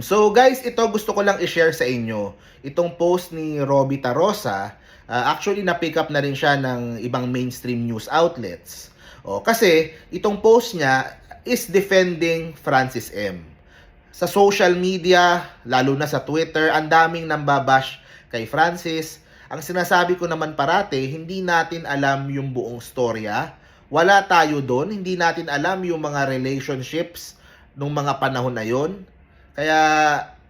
So guys, ito gusto ko lang i-share sa inyo. Itong post ni Robbie Tarosa, uh, actually na-pick up na rin siya ng ibang mainstream news outlets. O, kasi itong post niya is defending Francis M. Sa social media, lalo na sa Twitter, ang daming nambabash kay Francis. Ang sinasabi ko naman parate, hindi natin alam yung buong storya. Wala tayo doon, hindi natin alam yung mga relationships nung mga panahon na yon. Kaya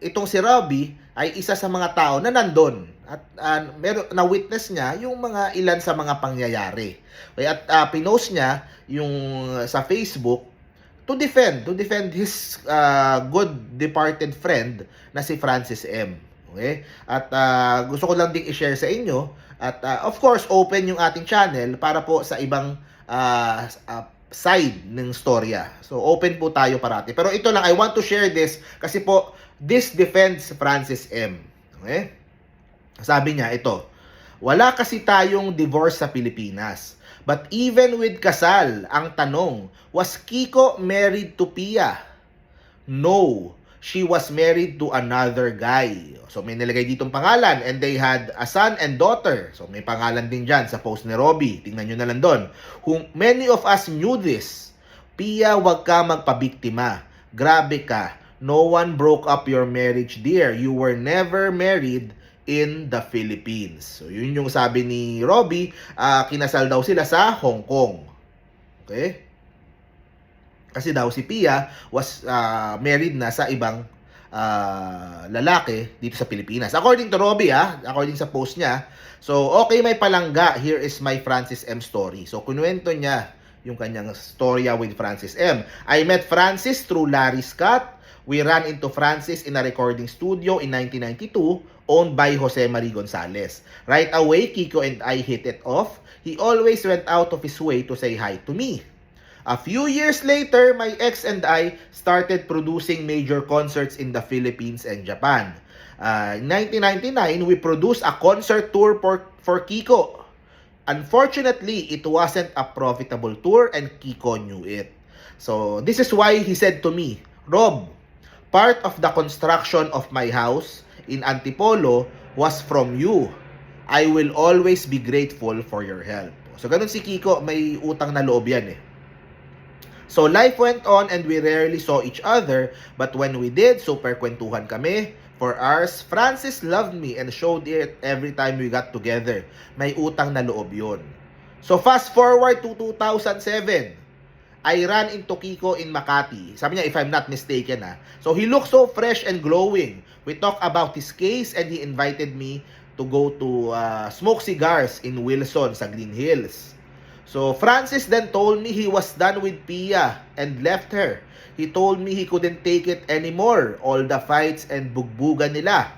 itong si Robbie ay isa sa mga tao na nandun at uh, meron na witness niya yung mga ilan sa mga pangyayari. Kaya at uh, pinost niya yung sa Facebook to defend to defend his uh, good departed friend na si Francis M. Okay? At uh, gusto ko lang ding i-share sa inyo at uh, of course open yung ating channel para po sa ibang uh, uh, side ng storya. So, open po tayo parati. Pero ito lang, I want to share this kasi po, this defends Francis M. Okay? Sabi niya, ito, wala kasi tayong divorce sa Pilipinas. But even with kasal, ang tanong, was Kiko married to Pia? No. She was married to another guy. So may nilagay ditong pangalan and they had a son and daughter. So may pangalan din dyan sa post ni Robbie. Tingnan nyo na lang doon. Whom many of us knew this. Pia, wag ka magpabiktima. Grabe ka. No one broke up your marriage, dear. You were never married in the Philippines. So yun yung sabi ni Robbie. Uh, kinasal daw sila sa Hong Kong. Okay? Kasi daw si Pia was uh, married na sa ibang uh, lalaki dito sa Pilipinas. According to Robbie, ah, according sa post niya, so okay may palangga, here is my Francis M story. So kunuwento niya yung kanyang storya with Francis M. I met Francis through Larry Scott. We ran into Francis in a recording studio in 1992 owned by Jose Marie Gonzalez. Right away, Kiko and I hit it off. He always went out of his way to say hi to me. A few years later, my ex and I started producing major concerts in the Philippines and Japan. Uh, in 1999, we produced a concert tour for, for Kiko. Unfortunately, it wasn't a profitable tour and Kiko knew it. So, this is why he said to me, Rob, part of the construction of my house in Antipolo was from you. I will always be grateful for your help. So, ganun si Kiko, may utang na loob yan eh. So life went on and we rarely saw each other, but when we did, super kwentuhan kami. For hours, Francis loved me and showed it every time we got together. May utang na loob yun. So fast forward to 2007, I ran into Kiko in Makati. Sabi niya, if I'm not mistaken ah. So he looked so fresh and glowing. We talked about his case and he invited me to go to uh, smoke cigars in Wilson sa Green Hills. So Francis then told me he was done with Pia and left her. He told me he couldn't take it anymore, all the fights and bugbugan nila.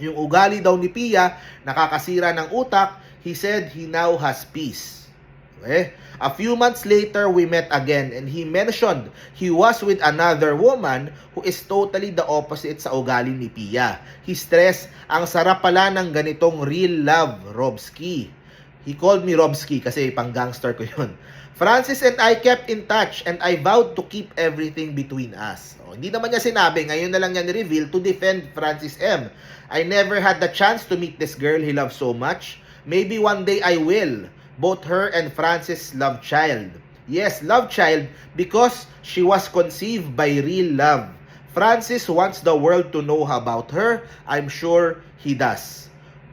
Yung ugali daw ni Pia, nakakasira ng utak, he said he now has peace. Okay? A few months later, we met again and he mentioned he was with another woman who is totally the opposite sa ugali ni Pia. He stressed, ang sarap pala ng ganitong real love, Robski. He called me Robski kasi pang gangster ko yun. Francis and I kept in touch and I vowed to keep everything between us. Oh, hindi naman niya sinabi, ngayon na lang niya ni-reveal to defend Francis M. I never had the chance to meet this girl he loves so much. Maybe one day I will. Both her and Francis love child. Yes, love child because she was conceived by real love. Francis wants the world to know about her. I'm sure he does.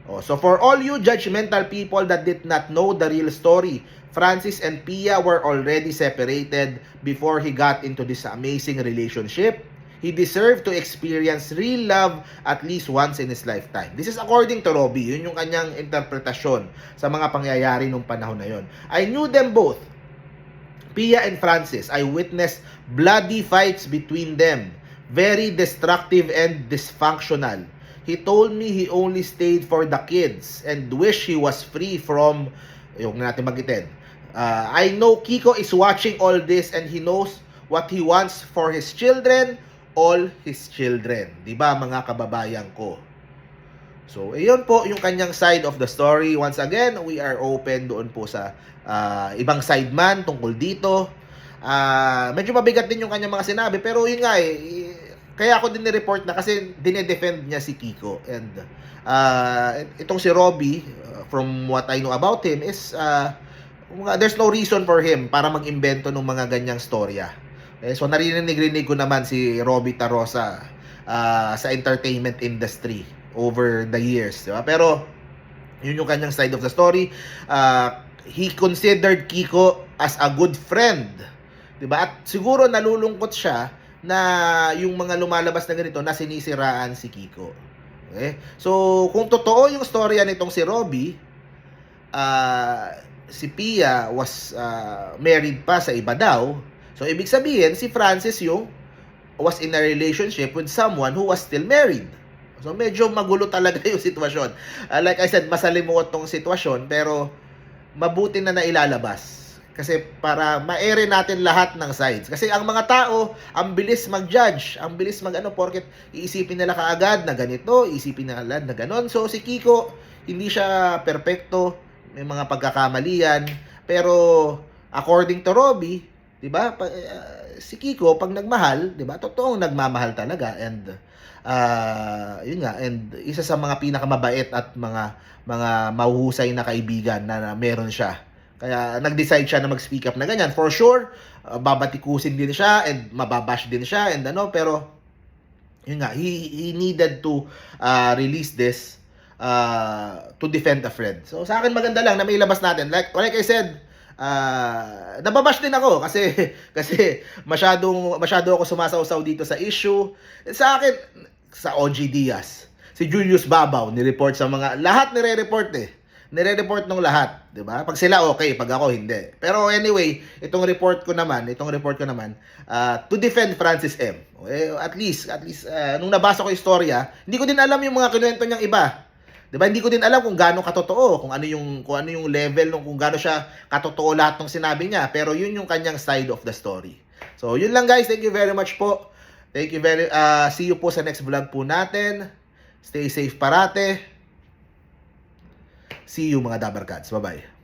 Oh, so for all you judgmental people that did not know the real story, Francis and Pia were already separated before he got into this amazing relationship. He deserved to experience real love at least once in his lifetime. This is according to Robbie. Yun yung kanyang interpretasyon sa mga pangyayari nung panahon na yon. I knew them both. Pia and Francis. I witnessed bloody fights between them. Very destructive and dysfunctional. He told me he only stayed for the kids and wish he was free from yung natin magitin. Uh, I know Kiko is watching all this and he knows what he wants for his children, all his children. 'Di ba mga kababayan ko? So, ayun po yung kanyang side of the story. Once again, we are open doon po sa uh, ibang side man tungkol dito. Uh, medyo mabigat din yung kanyang mga sinabi pero yun nga eh, kaya ako din ni-report na kasi dinedefend niya si Kiko. And uh, itong si Robbie, uh, from what I know about him, is uh, there's no reason for him para mag-imbento ng mga ganyang storya. Eh, so narinig-rinig ko naman si Robbie Tarosa uh, sa entertainment industry over the years. Di ba? Pero yun yung kanyang side of the story. Uh, he considered Kiko as a good friend. 'Di ba? At siguro nalulungkot siya na yung mga lumalabas na ganito na sinisiraan si Kiko. Okay? So, kung totoo yung storya nitong si Robbie, ah, si Pia was ah, married pa sa iba daw. So, ibig sabihin, si Francis yung was in a relationship with someone who was still married. So, medyo magulo talaga yung sitwasyon. Ah, like I said, masalimuot tong sitwasyon, pero mabuti na nailalabas. Kasi para ma-air natin lahat ng sides. Kasi ang mga tao, ang bilis mag-judge, ang bilis mag-ano, porket iisipin nila kaagad na ganito, iisipin nila na ganon. So si Kiko, hindi siya perpekto, may mga pagkakamalian, pero according to Robbie, 'di ba? eh, si Kiko pag nagmahal, 'di ba? Totoong nagmamahal talaga and ah yun nga and isa sa mga pinakamabait at mga mga mahuhusay na kaibigan na, na meron siya. Kaya nag-decide siya na mag-speak up na ganyan. For sure, uh, babatikusin din siya and mababash din siya and ano pero yun nga he, he needed to uh, release this uh, to defend a friend. So sa akin maganda lang na may labas natin. Like like I said, uh, nababash din ako kasi kasi masyadong masyado ako sumasawsaw dito sa issue. Sa akin sa OG Diaz, si Julius Babaw ni-report sa mga lahat nire-report eh. Nire-report ng lahat, 'di ba? Pag sila okay, pag ako hindi. Pero anyway, itong report ko naman, itong report ko naman, uh, to defend Francis M. At least, at least uh, nung nabasa ko yung istorya, hindi ko din alam yung mga kinuwento niyang iba. 'Di ba? Hindi ko din alam kung gaano katotoo, kung ano yung kung ano yung level nung kung gaano siya katotoo lahat ng sinabi niya, pero yun yung kanyang side of the story. So, yun lang guys. Thank you very much po. Thank you very uh, see you po sa next vlog po natin. Stay safe parate. See you mga Dabarkads. Bye-bye.